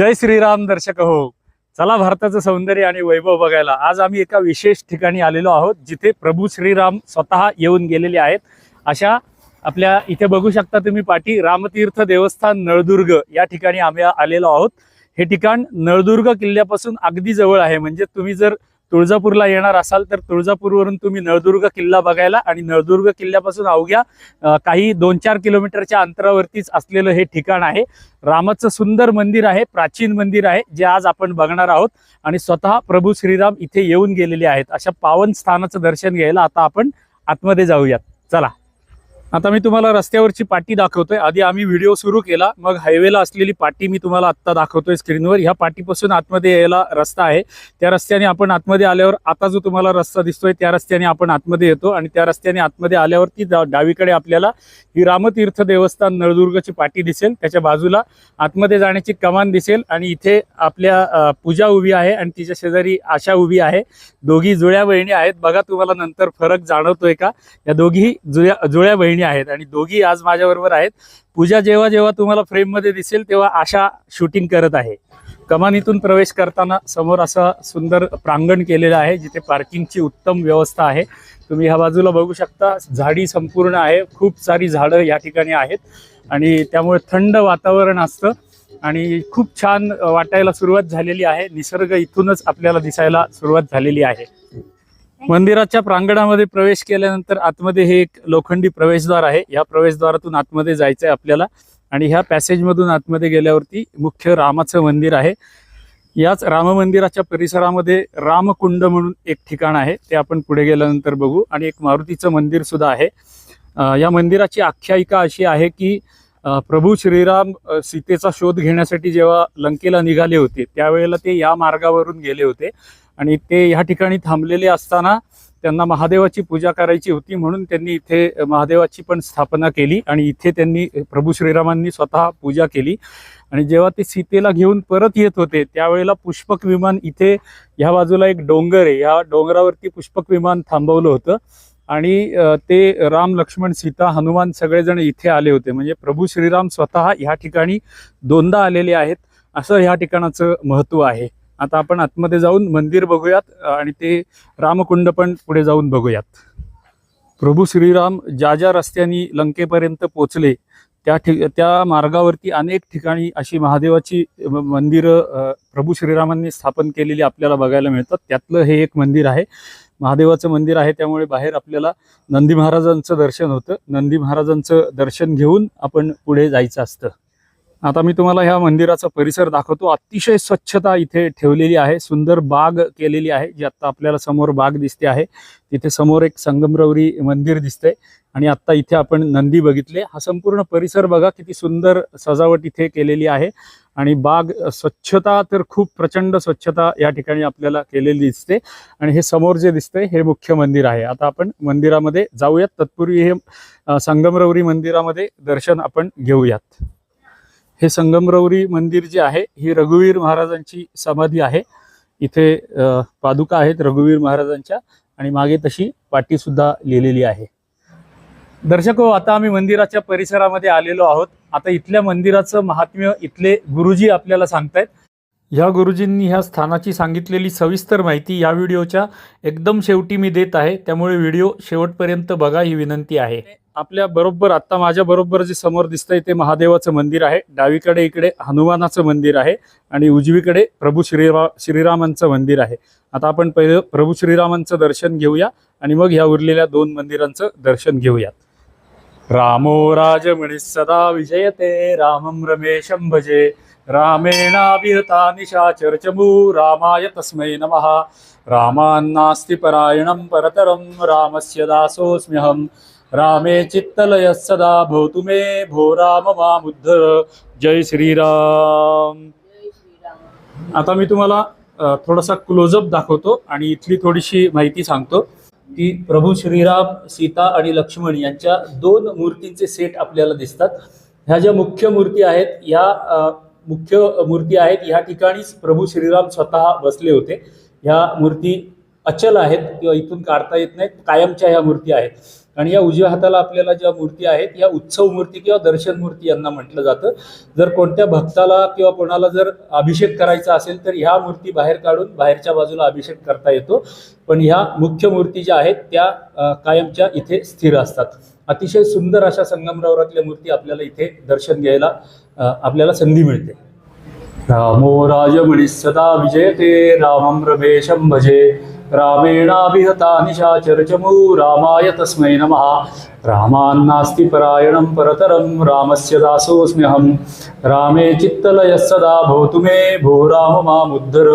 जय श्रीराम दर्शक हो. चला भारताचं सौंदर्य आणि वैभव बघायला. आज आम्ही एका विशेष ठिकाणी आलेलो आहोत जिथे प्रभू श्रीराम स्वतः येऊन गेलेले आहेत. अशा आपल्या इथे बघू शकता तुम्ही पाठी रामतीर्थ देवस्थान नळदुर्ग या ठिकाणी आम्ही आलेलो आहोत. हे ठिकाण नळदुर्ग किल्ल्यापासून अगदी जवळ आहे. म्हणजे तुम्ही जर तुळजापूरला येणार असाल तर तुळजापूरवरून तुम्ही नळदुर्ग किल्ला बघायला आणि नळदुर्ग किल्ल्यापासून अवघ्या काही दोन चार किलोमीटरच्या अंतरावरतीच असलेलं हे ठिकाण आहे. रामाचं सुंदर मंदिर आहे प्राचीन मंदिर आहे जे आज आपण बघणार आहोत. आणि स्वतः प्रभू श्रीराम इथे येऊन गेलेले आहेत. अशा पावन स्थानाचं दर्शन घ्यायला आता आपण आतमध्ये जाऊयात. चला. आता मी तुम्हाला रस्त्यावरची पाटी दाखवतोय. आधी आम्ही व्हिडिओ सुरू केला मग हायवेला असलेली पाटी मी तुम्हाला आत्ता दाखवतोय स्क्रीनवर. ह्या पाटीपासून आतमध्ये यायला रस्ता आहे. त्या रस्त्याने आपण आतमध्ये आल्यावर आता जो तुम्हाला रस्ता दिसतोय त्या रस्त्याने आपण आतमध्ये येतो आणि त्या रस्त्याने आतमध्ये आल्यावरती डावीकडे आपल्याला ही रामतीर्थ देवस्थान नळदुर्गची पाटी दिसेल. त्याच्या बाजूला आतमध्ये जाण्याची कमान दिसेल आणि इथे आपल्या पूजा उभी आहे आणि तिच्या शेजारी आशा उभी आहे. दोघी जुळ्या बहिणी आहेत. बघा तुम्हाला नंतर फरक जाणवतोय का? या दोघी जुळ्या जुळ्या बहिणी आहेत आणि दोघी आज माझ्याबरोबर आहेत. पूजा जेव्हा जेव्हा तुम्हाला फ्रेममध्ये दिसेल तेव्हा आशा शूटिंग करत आहे. कमानीतून प्रवेश करताना समोर असं सुंदर प्रांगण केलेलं आहे जिथे पार्किंगची उत्तम व्यवस्था आहे. तुम्ही ह्या बाजूला बघू शकता झाडी संपूर्ण आहे. खूप सारी झाडं या ठिकाणी आहेत. आणि त्यामुळे थंड वातावरण असतं. आणि खूप छान वाटायला सुरुवात झालेली आहे. निसर्ग इथूनच आपल्याला दिसायला सुरुवात झालेली आहे. मंदिराच्या प्रांगणामध्ये प्रवेश केल्यानंतर आतमध्ये हे एक लोखंडी प्रवेशद्वार आहे. या प्रवेशद्वारातून आतमध्ये जायचं आहे आपल्याला आणि ह्या पॅसेजमधून आतमध्ये गेल्यावरती मुख्य रामाचं मंदिर आहे. याच राम मंदिराच्या परिसरामध्ये रामकुंड म्हणून एक ठिकाण आहे. ते आपण पुढे गेल्यानंतर बघू. आणि एक मारुतीचं मंदिर सुद्धा आहे. या मंदिराची आख्यायिका अशी आहे की प्रभू श्रीराम सीतेचा शोध घेण्यासाठी जेव्हा लंकेला निघाले होते त्यावेळेला ते या मार्गावरून गेले होते. आणि ते ह्या ठिकाणी थांबलेले असताना त्यांना महादेवाची पूजा करायची होती म्हणून त्यांनी इथे महादेवाची पण स्थापना केली आणि इथे त्यांनी प्रभू श्रीरामांनी स्वतः पूजा केली. आणि जेव्हा ते सीतेला घेऊन परत येत होते त्यावेळेला पुष्पक विमान इथे ह्या बाजूला एक डोंगर आहे. ह्या डोंगरावरती पुष्पक विमान थांबवलं होतं. आणि ते राम लक्ष्मण सीता हनुमान सगळेजण इथे आले होते. म्हणजे प्रभू श्रीराम स्वतः ह्या ठिकाणी दोनदा आलेले आहेत. असं ह्या ठिकाणाचं महत्त्व आहे. आता आपण आतमध्ये जाऊन मंदिर बघूयात आणि ते रामकुंड पण पुढे जाऊन बघूयात. प्रभू श्रीराम ज्या ज्या रस्त्यांनी लंकेपर्यंत पोचले त्या ठिक त्या मार्गावरती अनेक ठिकाणी अशी महादेवाची मंदिरं प्रभू श्रीरामांनी स्थापन केलेली आपल्याला बघायला मिळतात. त्यातलं हे एक मंदिर आहे. महादेवाचं मंदिर आहे त्यामुळे बाहेर आपल्याला नंदी महाराजांचं दर्शन होतं. नंदी महाराजांचं दर्शन घेऊन आपण पुढे जायचं असतं. आता मी तुम्हाला ह्या मंदिराचा परिसर दाखवतो. अतिशय स्वच्छता इथे ठेवलेली आहे. सुंदर बाग केलेली आहे. जी आता आपल्याला समोर बाग दिसते आहे. तिथे समोर एक संगमरवरी मंदिर दिसते आणि आता इथे आपण नंदी बघितले. हा संपूर्ण परिसर बघा. किती सुंदर सजावट इथे केलेली आहे. आणि बाग स्वच्छता तर खूप प्रचंड स्वच्छता या ठिकाणी आपल्याला केलेली दिसते. आणि हे समोर जे दिसतंय हे मुख्य मंदिर आहे. आता आपण मंदिरामध्ये जाऊयात. तत्पूर्वी हे संगमरवरी मंदिरामध्ये दर्शन आपण घेऊयात. हे संगमरवरी मंदिर जे आहे ही रघुवीर महाराजांची समाधी आहे. इथे पादुका आहेत रघुवीर महाराजांच्या आणि मागे तशी पाटी सुद्धा लिहिलेली आहे. दर्शक हो आता आम्ही मंदिराच्या परिसरामध्ये आलेलो आहोत. आता इथल्या मंदिराचं महात्म्य इथले गुरुजी आपल्याला सांगतायत. ह्या गुरुजींनी ह्या स्थानाची सांगितलेली सविस्तर माहिती या व्हिडिओच्या एकदम शेवटी मी देत आहे. त्यामुळे व्हिडिओ शेवटपर्यंत बघा ही विनंती आहे. आपल्या बरोबर आता माझ्या बरोबर जे समोर दिसतंय ते महादेवाचं मंदिर आहे. डावीकडे इकडे हनुमानाचं मंदिर आहे आणि उजवीकडे प्रभू श्रीरा श्रीरामांचं मंदिर आहे. आता आपण पहिलं प्रभू श्रीरामांचं दर्शन घेऊया आणि मग ह्या उरलेल्या दोन मंदिरांचं दर्शन घेऊयात. रामो राजमणी सदा विजयते रामम रमेशम भजे रामेणाभिहता निशाचरचमू रामाय तस्मै नमः। रामान्नास्ति परायणं परतरं रामस्य दासोऽस्म्यहं। रामे चित्तलयः सदा भवतु मे भो राम मामुद्धर। जय श्रीराम। आता मी तुम्हाला थोडासा क्लोजअप दाखवतो आणि इथली थोडीशी माहिती सांगतो की प्रभू श्रीराम सीता आणि लक्ष्मण यांच्या दोन मूर्तींचे सेट आपल्याला दिसतात. ह्या ज्या मुख्य मूर्ती आहेत या मुख्य मूर्ती आहेत. ह्या ठिकाणीच प्रभू श्रीराम स्वतः बसले होते. ह्या मूर्ती अचल आहेत किंवा इथून काढता येत नाहीत कायमच्या ह्या मूर्ती आहेत. आणि या उजव्या हाताला आपल्याला ज्या मूर्ती आहेत या उत्सव मूर्ती किंवा दर्शन मूर्ती यांना म्हटलं जातं. जर कोणत्या भक्ताला किंवा कोणाला जर अभिषेक करायचा असेल तर ह्या मूर्ती बाहेर काढून बाहेरच्या बाजूला अभिषेक करता येतो. पण ह्या मुख्य मूर्ती ज्या आहेत त्या कायमच्या इथे स्थिर असतात. अतिशय सुंदर अशा संगमरावरातल्या मूर्ती आपल्याला इथे दर्शन घ्यायला आपल्याला संधी मिळते. रामो राजमणी सदा विजयते रामं रमेशं भजे. रामेणाभिहता निशाचरचमू रामाय तस्मै नमः. रामान्नास्ति परायणं परतरं रामस्य दासोऽस्म्यहं. रामे चित्तलयः सदा भवतु मे भो राम मामुद्धर.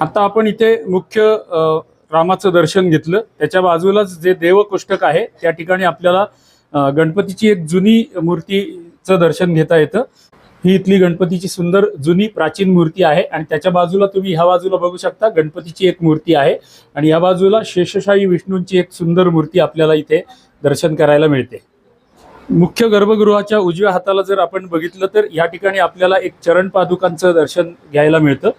आता आपण इथे मुख्य रामाचं दर्शन घेतलं. त्याच्या बाजूलाच जे देवकोष्टक आहे त्या ठिकाणी आपल्याला गणपतीची एक जुनी मूर्ती चं दर्शन घेता येतं. ही इथली गणपतीची सुंदर जुनी प्राचीन मूर्ती आहे आणि त्याच्या बाजूला तुम्ही ह्या बाजूला बघू शकता गणपतीची एक मूर्ती आहे आणि या बाजूला शेषशाही विष्णूंची एक सुंदर मूर्ती आपल्याला इथे दर्शन करायला मिळते. मुख्य गर्भगृहाच्या उजव्या हाताला जर आपण बघितलं तर या ठिकाणी आपल्याला एक चरण पादुकांचं दर्शन घ्यायला मिळतं.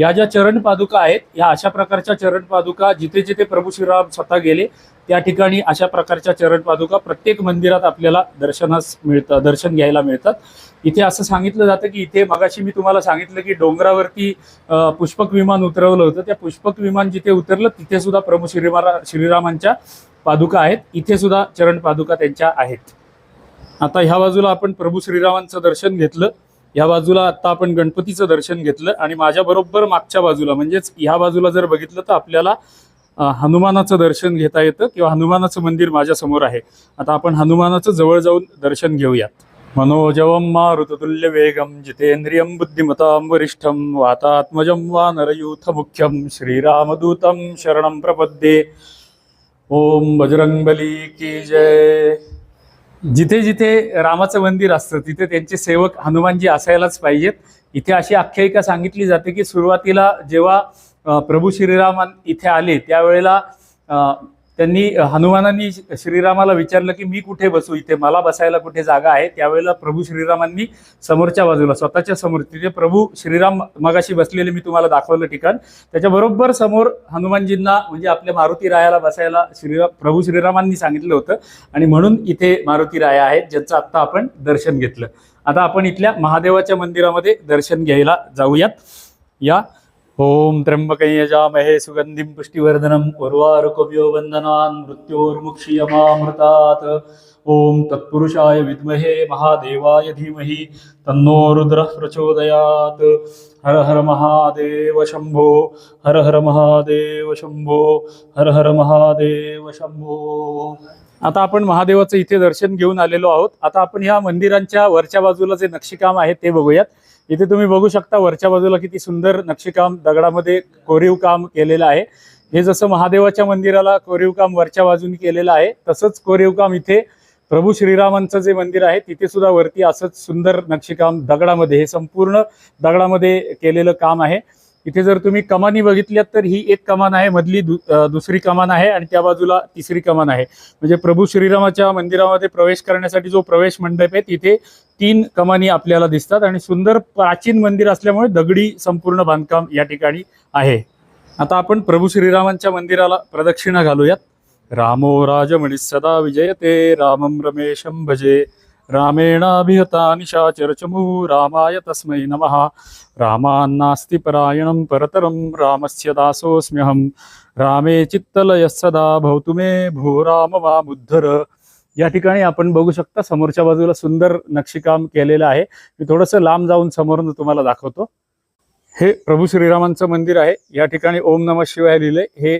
या ज्या चरण पादुका आहेत या अशा प्रकारच्या चरण पादुका जिथे जिथे प्रभू श्रीराम स्वतः गेले त्या ठिकाणी अशा प्रकारच्या चरण पादुका प्रत्येक मंदिरात आपल्याला दर्शनास मिळतं दर्शन घ्यायला मिळतात. इथे असं सांगितलं जातं की इथे मगाशी मी तुम्हाला सांगितलं की डोंगरावरती पुष्पक विमान उतरवलं होतं. त्या पुष्पक विमान जिथे उतरलं तिथे सुद्धा प्रभू श्रीमारा श्रीरामांच्या पादुका आहेत. इथे सुद्धा चरण पादुका त्यांच्या आहेत. आता ह्या बाजूला आपण प्रभू श्रीरामांचं दर्शन घेतलं. या बाजूला आत्ता आपण गणपतीचं दर्शन घेतलं आणि माझ्याबरोबर मागच्या बाजूला म्हणजेच ह्या बाजूला जर बघितलं तर आपल्याला हनुमानाचं दर्शन घेता येतं किंवा हनुमानाचं मंदिर माझ्यासमोर आहे. आता आपण हनुमानाचं जवळ जाऊन दर्शन घेऊयात. मनोजवं मारुततुल्य वेगं जितेंद्रियं बुद्धिमतां वरिष्ठं वातात्मजं वानरयूथ मुख्यं श्रीरामदूतं शरणं प्रपद्ये। ओम बजरंगबली की जय। जिथे जिथे रामाचं मंदिर असतं तिथे त्यांचे सेवक हनुमानजी असायलाच पाहिजेत. इथे अशी आख्यायिका सांगितली जाते की सुरुवातीला जेव्हा प्रभू श्रीराम इथे आले त्यावेळेला त्यांनी हनुमानांनी श्रीरामाला विचारलं की मी कुठे बसू इथे? मला बसायला कुठे जागा आहे? त्यावेळेला प्रभू श्रीरामांनी समोरच्या बाजूला स्वतःच्या समोर तिथे प्रभू श्रीराम मगाशी बसलेले मी तुम्हाला दाखवलं ठिकाण. त्याच्याबरोबर समोर हनुमानजींना म्हणजे आपल्या मारुती रायाला बसायला श्रीराम प्रभू श्रीरामांनी सांगितलं होतं आणि म्हणून इथे मारुती राया आहेत ज्यांचं आत्ता आपण दर्शन घेतलं. आता आपण इथल्या महादेवाच्या मंदिरामध्ये दर्शन घ्यायला जाऊयात. या ओम त्र्यंबकं महे सुगंधिं पुष्टिवर्धनम् उर्वारुकव्यो वन्दनान् मृत्योर्मुक्षीयमामृतात्। ओम तत्पुरुषाय विद्महे महादेवाय धीमहि तन्नो रुद्रः प्रचोदयात्। हर हर महादेव शंभो हर हर महादेव शंभो हर हर महादेव शंभो आता आपण महादेवाचं इथे दर्शन घेऊन आलेलो आहोत. आता आपण ह्या मंदिरांच्या वरच्या बाजूला जे नक्षीकाम आहे ते बघूयात. इथे तुम्ही बघू शकता वरच्या बाजूला किती सुंदर नक्षीकाम दगडामध्ये कोरीव काम केलेलं आहे. हे जसं महादेवाच्या मंदिराला कोरीव काम वरच्या बाजूने केलेलं आहे तसंच कोरीव काम इथे प्रभू श्रीरामांचं जे मंदिर आहे तिथे सुद्धा वरती असंच सुंदर नक्षीकाम दगडामध्ये हे संपूर्ण दगडामध्ये केलेलं काम आहे. इथे जर तुम्ही कमानी बघितल्यात तर ही एक कमान आहे मधली दु, दुसरी कमान आहे आणि त्या बाजूला तिसरी कमान आहे. म्हणजे प्रभू श्रीरामाच्या मंदिरामध्ये प्रवेश करण्यासाठी जो प्रवेश मंडप आहे तिथे तीन कमानी आपल्याला दिसतात आणि सुंदर प्राचीन मंदिर असल्यामुळे दगडी संपूर्ण बांधकाम या ठिकाणी आहे. आता आपण प्रभू श्रीरामांच्या मंदिराला प्रदक्षिणा घालूयात. रामो राजमणी सदा विजयते रामं रमेशम भजे रामेणाभिहता निशाचरचमू रामाय तस्मै नमः। रामान्नास्ति परायणं परतरं रामस्य दासोऽस्म्यहं। रामे चित्तलयः सदा भवतु मे भो राम वामुद्धर या ठिकाणी आपण बघू शकता समोरच्या बाजूला सुंदर नक्षीकाम केलेलं आहे. मी थोडंसं लांब जाऊन समोरून तुम्हाला दाखवतो. हे प्रभू श्रीरामांचं मंदिर आहे. या ठिकाणी ओम नम शिवाय लिहिले. हे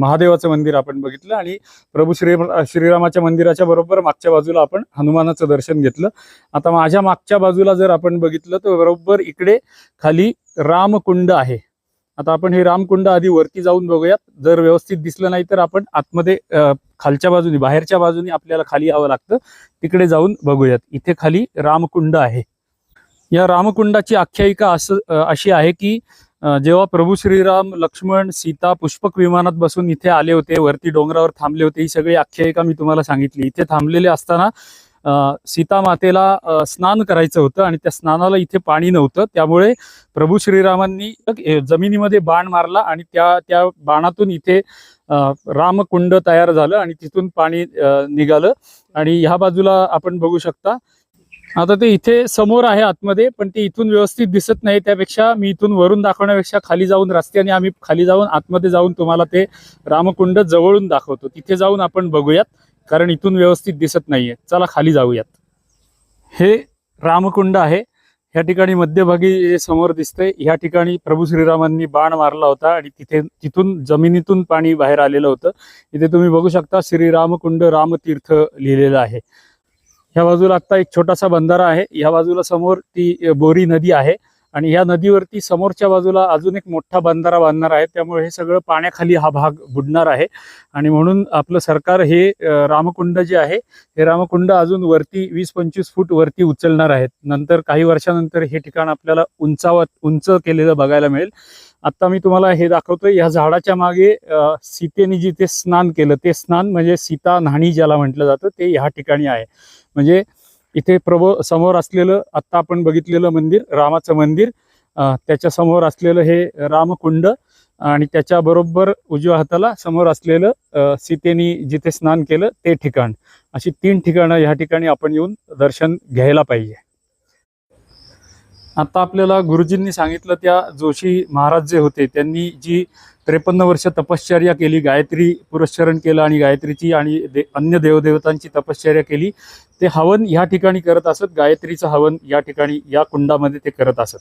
महादेवाचं मंदिर आपण बघितलं आणि प्रभू श्री श्रीरामाच्या मंदिराच्या बरोबर मागच्या बाजूला आपण हनुमानाचं दर्शन घेतलं. आता माझ्या मागच्या बाजूला जर आपण बघितलं तर बरोबर इकडे खाली रामकुंड आहे. आता आपण हे रामकुंड आधी वरती जाऊन बघूयात. जर व्यवस्थित दिसलं नाही तर आपण आतमध्ये खालच्या बाजूनी बाहेरच्या बाजूनी आपल्याला खाली यावं लागतं. तिकडे जाऊन बघूयात. इथे खाली रामकुंड आहे. या रामकुंडाची आख्यायिका असं अशी आहे की जेव्हा प्रभू श्रीराम लक्ष्मण सीता पुष्पक विमानात बसून इथे आले होते वरती डोंगरावर थांबले होते ही सगळी आख्यायिका मी तुम्हाला सांगितली. इथे थांबलेले असताना सीता मातेला स्नान करायचं होतं आणि त्या स्नानाला इथे पाणी नव्हतं. त्यामुळे प्रभू श्रीरामांनी जमिनीमध्ये बाण मारला आणि त्या त्या बाणातून इथे रामकुंड तयार झालं आणि तिथून पाणी निघालं. आणि ह्या बाजूला आपण बघू शकता आता ते इथे समोर आहे आतमध्ये पण ते इथून व्यवस्थित दिसत नाही. त्यापेक्षा मी इथून वरून दाखवण्यापेक्षा खाली जाऊन रस्त्याने आम्ही खाली जाऊन आतमध्ये जाऊन तुम्हाला ते रामकुंड जवळून दाखवतो. तिथे जाऊन आपण बघूयात कारण इथून व्यवस्थित दिसत नाहीये. चला खाली जाऊयात. हे रामकुंड आहे. ह्या ठिकाणी मध्यभागी जे समोर दिसतंय ह्या ठिकाणी प्रभू श्रीरामांनी बाण मारला होता आणि तिथे तिथून जमिनीतून पाणी बाहेर आलेलं होतं. इथे तुम्ही बघू शकता श्रीरामकुंड रामतीर्थ लिहिलेलं आहे. ह्या बाजूला आता एक छोटासा बंधारा आहे. ह्या बाजूला समोर ती बोरी नदी आहे. आणि ह्या नदीवरती समोरच्या बाजूला अजून एक मोठा बंधारा बांधणार आहे. त्यामुळे हे सगळं पाण्याखाली हा भाग बुडणार आहे. आणि म्हणून आपलं सरकार हे रामकुंड जे आहे हे रामकुंड अजून वरती वीस पंचवीस फूट वरती उचलणार आहेत. नंतर काही वर्षानंतर हे ठिकाण आपल्याला उंचावत उंच केलेलं बघायला मिळेल. आता मी तुम्हाला हे दाखवतोय ह्या झाडाच्या मागे सीतेने जिथे स्नान केलं ते स्नान म्हणजे सीता न्हाणी ज्याला म्हटलं जातं ते ह्या ठिकाणी आहे. म्हणजे इथे प्रभू समोर असलेलं आत्ता आपण बघितलेलं मंदिर रामाचं मंदिर त्याच्यासमोर असलेलं हे रामकुंड आणि त्याच्या बरोबर उजव्या हाताला समोर असलेलं सीतेनी जिथे स्नान केलं ते ठिकाण. अशी तीन ठिकाणं ह्या ठिकाणी आपण येऊन दर्शन घ्यायला पाहिजे. आता आपल्याला गुरुजींनी सांगितलं त्या जोशी महाराज जे होते त्यांनी जी त्रेपन्न वर्ष तपश्चर्या केली गायत्री पुरस्चरण केलं आणि गायत्रीची आणि दे, अन्य देवदेवतांची तपश्चर्या केली ते हवन या ठिकाणी करत असत गायत्रीचं हवन या ठिकाणी या कुंडामध्ये ते करत असत.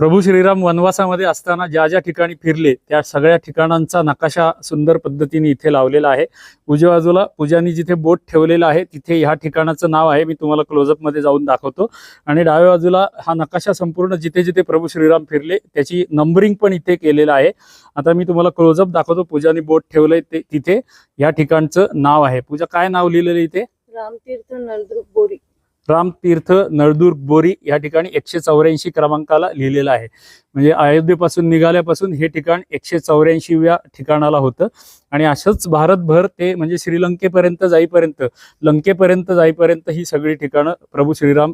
प्रभू श्रीराम वनवासामध्ये असताना ज्या ज्या ठिकाणी फिरले त्या सगळ्या ठिकाणांचा नकाशा सुंदर पद्धतीने इथे लावलेला आहे. उजव्या बाजूला पूजानी जिथे बोट ठेवलेला आहे तिथे ह्या ठिकाणाचं नाव आहे. मी तुम्हाला क्लोजअपमध्ये जाऊन दाखवतो. आणि डाव्या बाजूला हा नकाशा संपूर्ण जिथे जिथे प्रभू श्रीराम फिरले त्याची नंबरिंग पण इथे केलेलं आहे. आता मी तुम्हाला क्लोजअप दाखवतो. पूजानी बोट ठेवलंय ते तिथे. या ठिकाणचं नाव आहे. पूजा काय नाव लिहिलेलं इथे? रामतीर्थ नळदुर्ग बोरी. रामतीर्थ नळदुर्ग बोरी या ठिकाणी एकशे चौऱ्याऐंशी क्रमांकाला लिहिलेलं आहे. म्हणजे अयोध्येपासून निघाल्यापासून हे ठिकाण एकशे चौऱ्याऐंशीव्या ठिकाणाला होतं. आणि असंच भारतभर ते म्हणजे श्रीलंकेपर्यंत जाईपर्यंत लंकेपर्यंत जाईपर्यंत ही सगळी ठिकाणं प्रभू श्रीराम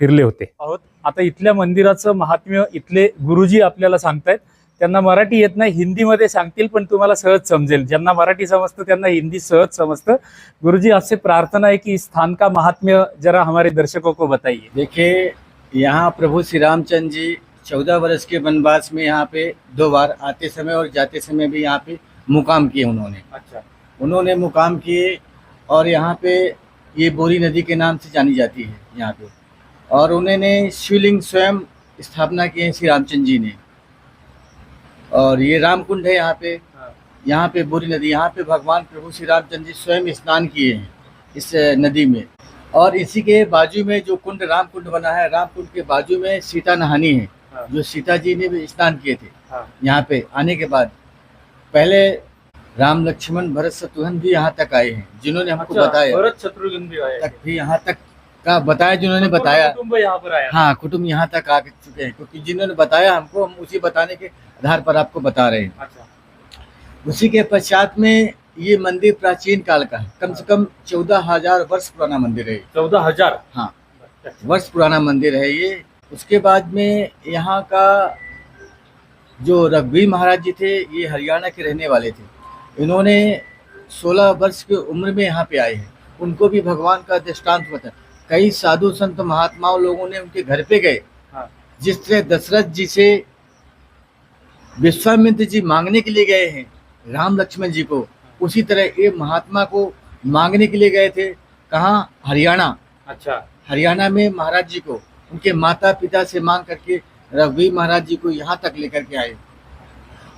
फिरले होते. आहोत. आता इथल्या मंदिराचं महात्म्य इथले गुरुजी आपल्याला सांगतायत. त्यांना मराठी येत नाही हिंदीमध्ये सांगतील पण तुम्हाला सहज समजेल. ज्यांना मराठी समजतं त्यांना हिंदी सहज समजतं. गुरुजी आपसे प्रार्थना है कि इस स्थान का महात्म्य जरा हमारे दर्शकों को बताइए. देखिए यहाँ प्रभु श्री रामचंद्र जी चौदह वर्ष के वनवास में यहाँ पे दो बार आते समय और जाते समय भी यहाँ पे मुकाम किए उन्होंने। अच्छा। उन्होंने मुकाम किए और यहाँ पे ये बोरी नदी के नाम से जानी जाती है यहाँ पे। और उन्होंने शिवलिंग स्वयं स्थापना की है श्री रामचंद्र जी ने। और ये रामकुंड है यहाँ पे। हाँ। यहाँ पे बुरी नदी यहाँ पे भगवान प्रभु श्री रामचंद्र जी स्वयं स्नान किए हैं इस नदी में। और इसी के बाजू में जो कुंड राम कुंड बना है राम कुंड के बाजू में सीता नहानी है हाँ। जो सीता जी ने भी स्नान किए थे हाँ। यहाँ पे। आने के बाद पहले राम लक्ष्मण भरत शत्रुघ्न भी यहाँ तक आए हैं जिन्होंने हमको अच्छा, बताया। भरत शत्रुघ्न भी आए तक भी यहाँ तक का बताया जिन्होंने बताया। कुटुंब यहाँ पर आया हाँ कुटुंब यहाँ तक आ चुके हैं क्योंकि जिन्होंने बताया हमको हम उसी बताने के आधार पर आपको बता रहे हैं। अच्छा। उसी के पश्चात में ये मंदिर प्राचीन काल का है। कम से कम चौदह हज़ार वर्ष पुराना मंदिर है। चौदह हज़ार? हाँ। वर्ष पुराना मंदिर है ये। उसके बाद में यहाँ का जो रघुवीर महाराज जी थे ये हरियाणा के रहने वाले थे। इन्होंने 16 वर्ष की उम्र में यहाँ पे आए हैं। उनको भी भगवान का दृष्टांत बता कई साधु संत महात्माओं लोगों ने उनके घर पे गए। हाँ। जिस तरह दशरथ जी से विश्वामित्र जी मांगने के लिए गए हैं। राम लक्ष्मण जी को। उसी तरह ये महात्मा को मांगने के लिए गए थे। कहाँ? हरियाणा। अच्छा। हरियाणा में महाराज जी को। उनके माता पिता से मांग करके रघुवीर महाराज जी को यहाँ तक लेकर के आए।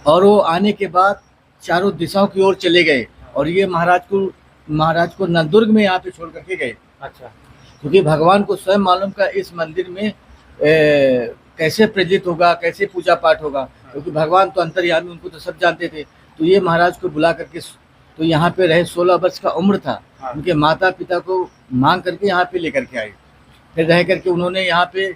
और वो आने के बाद चारों दिशाओं की ओर चले गए। और ये महाराज को महाराज को नलदुर्ग में यहाँ पे छोड़ करके गए। अच्छा। क्योंकि भगवान को स्वयं मालूम का इस मंदिर में ए, कैसे प्रेरित होगा कैसे पूजा पाठ होगा। क्योंकि भगवान तो अंतर्यामी उनको तो सब जानते थे। तो ये महाराज को बुला करके तो यहाँ पे रहे सोलह वर्ष का उम्र था। हाँ। उनके माता पिता को मांग करके यहाँ पे लेकर के आए। फिर रह करके उन्होंने यहाँ पे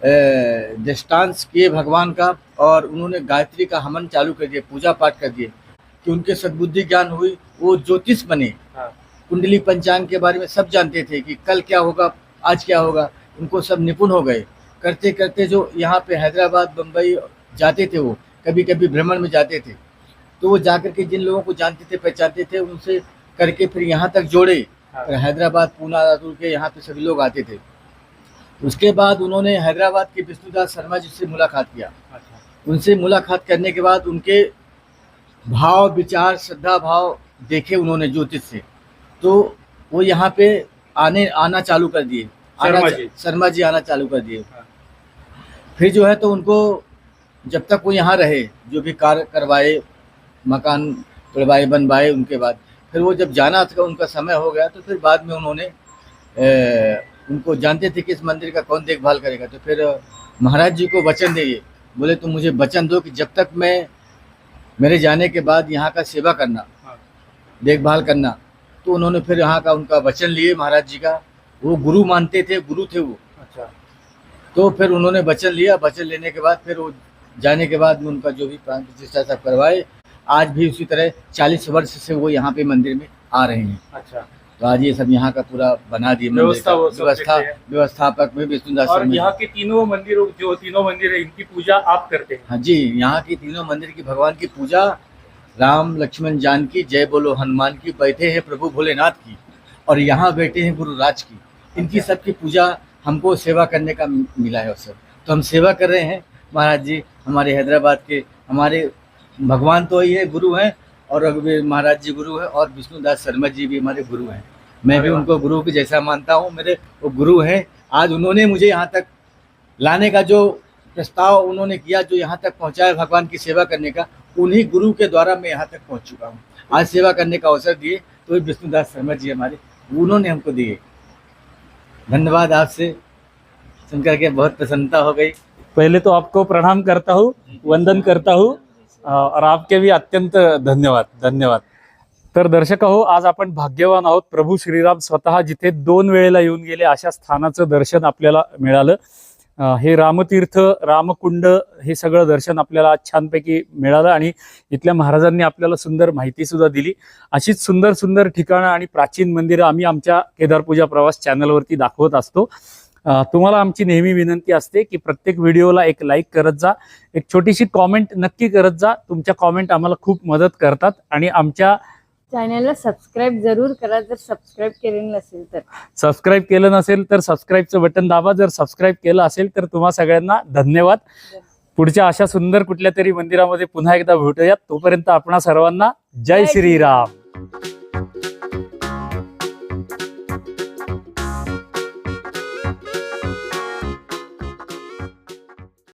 दृष्टांत किए भगवान का और उन्होंने गायत्री का हमन चालू कर दिया पूजा पाठ कर दिए। कि उनके सद्बुद्धि ज्ञान हुई वो ज्योतिष बने। हाँ। कुंडली पंचांग के बारे में सब जानते थे कि कल क्या होगा आज क्या होगा। उनको सब निपुण हो गए। करते करते जो यहाँ पे हैदराबाद बम्बई जाते थे वो कभी कभी भ्रमण में जाते थे। तो वो जाकर के जिन लोगों को जानते थे पहचानते थे उनसे करके फिर यहाँ तक जोड़े। और हैदराबाद पूना रातुर के यहाँ पे सभी लोग आते थे। उसके बाद उन्होंने हैदराबाद के विष्णुदास शर्मा जी से मुलाकात किया। उनसे मुलाकात करने के बाद उनके भाव विचार श्रद्धा भाव देखे उन्होंने ज्योतिष से। तो वो यहाँ पे आने आना चालू कर दिए। शर्मा जी। आना चालू कर दिए। हाँ। फिर जो है तो उनको जब तक वो यहाँ रहे जो भी कार्य करवाए मकान तोड़वाए बनवाए उनके बाद। फिर वो जब जाना था उनका समय हो गया तो फिर बाद में उन्होंने अ, उनको जानते थे कि इस मंदिर का कौन देखभाल करेगा। तो फिर महाराज जी को वचन दिए। बोले तुम मुझे वचन दो कि जब तक मैं मेरे जाने के बाद यहाँ का सेवा करना हाँ। देखभाल करना तो उन्होंने फिर यहाँ का उनका वचन लिए महाराज जी का। वो गुरु मानते थे गुरु थे वो। अच्छा। तो फिर उन्होंने वचन लिया। वचन लेने के बाद फिर वो जाने के बाद में उनका जो भी प्राण प्रतिष्ठा सब करवाए आज भी उसी तरह चालीस वर्ष से वो यहाँ पे मंदिर में आ रहे हैं। अच्छा। तो आज ये सब यहाँ का पूरा बना दिए व्यवस्था का। व्यवस्थापक में विष्णुदास और यहाँ के तीनों मंदिर जो तीनों मंदिर है इनकी पूजा आप करते हैं? हाँ जी यहाँ की तीनों मंदिर की भगवान की पूजा राम लक्ष्मण जानकी जय बोलो हनुमान की बैठे हैं प्रभु भोलेनाथ की और यहाँ बैठे हैं गुरु राज की। इनकी सबकी पूजा हमको सेवा करने का मिला है अवसर तो हम सेवा कर रहे हैं महाराज जी हमारे हैदराबाद के हमारे भगवान तो ही है गुरु हैं और रघुवीर महाराज जी गुरु हैं और विष्णुदास शर्मा जी भी हमारे गुरु हैं। मैं भी उनको गुरु के जैसा मानता हूँ मेरे वो गुरु हैं। आज उन्होंने मुझे यहाँ तक लाने का जो प्रस्ताव उन्होंने किया जो यहाँ तक पहुँचाया भगवान की सेवा करने का उन्हीं गुरु के द्वारा मैं यहाँ तक पहुँच चुका हूँ। आज सेवा करने का अवसर दिए तो विष्णुदास शर्मा जी हमारे उन्होंने हमको दिए। धन्यवाद आपसे। सुनकर के बहुत प्रसन्नता हो गई। पहले तो आपको प्रणाम करता हूँ वंदन करता हूँ और आपके भी अत्यंत धन्यवाद धन्यवाद। तर दर्शक हो आज आपण भाग्यवान आहोत प्रभू श्रीराम स्वतः जिथे दोन वेळेला येऊन गेले अशा स्थानाचं दर्शन आपल्याला मिळालं. हे रामतीर्थ रामकुंड हे सगळं दर्शन आपल्याला आज छानपैकी मिळालं आणि इथल्या महाराजांनी आपल्याला सुंदर माहिती सुद्धा दिली. अशीच सुंदर सुंदर ठिकाणं आणि प्राचीन मंदिरं आम्ही आमच्या केदारपूजा प्रवास चॅनलवरती दाखवत असतो. तुम्हाला आमची नेहमी विनंती असते की प्रत्येक व्हिडिओला एक लाईक करत जा एक छोटीशी कॉमेंट नक्की करत जा. तुमच्या कॉमेंट आम्हाला खूप मदत करतात आणि आमच्या चॅनलला सबस्क्राईब जरूर करा जर सबस्क्राईब केलेलं नसेल तर. सबस्क्राईब केलं नसेल तर सबस्क्राईबचं बटन दाबा. जर सबस्क्राईब केलं असेल तर तुम्हा सगळ्यांना धन्यवाद. पुढच्या अशा सुंदर कुठल्या तरी मंदिरामध्ये पुन्हा एकदा भेटूयात. तोपर्यंत आपणा सर्वांना जय श्रीराम.